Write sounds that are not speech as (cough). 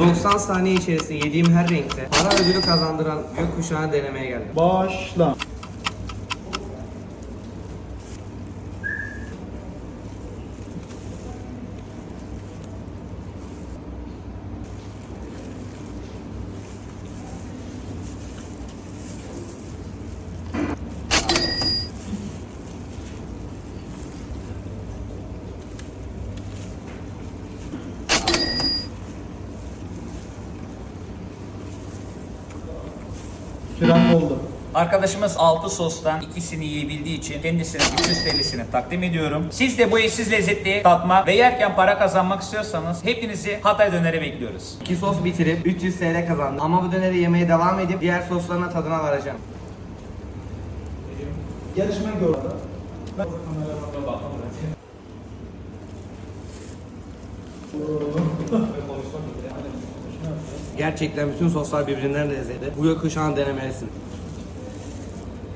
90 saniye içerisinde yediğim her renkte para ödülü kazandıran gökkuşağını denemeye geldim. Başla. Süren doldu. Arkadaşımız 6 sostan ikisini yiyebildiği için kendisine 300 TL'sini takdim ediyorum. Siz de bu eşsiz lezzeti tatmak ve yerken para kazanmak istiyorsanız hepinizi Hatay Döner'e bekliyoruz. İki sos bitirip 300 TL kazandım. Ama bu döneri yemeye devam edip diğer soslarına tadına varacağım. Yarışma gördü. Ben (laughs) Gerçekten bütün soslar birbirinden lezzetli. Bu gökkuşağını denemelisin.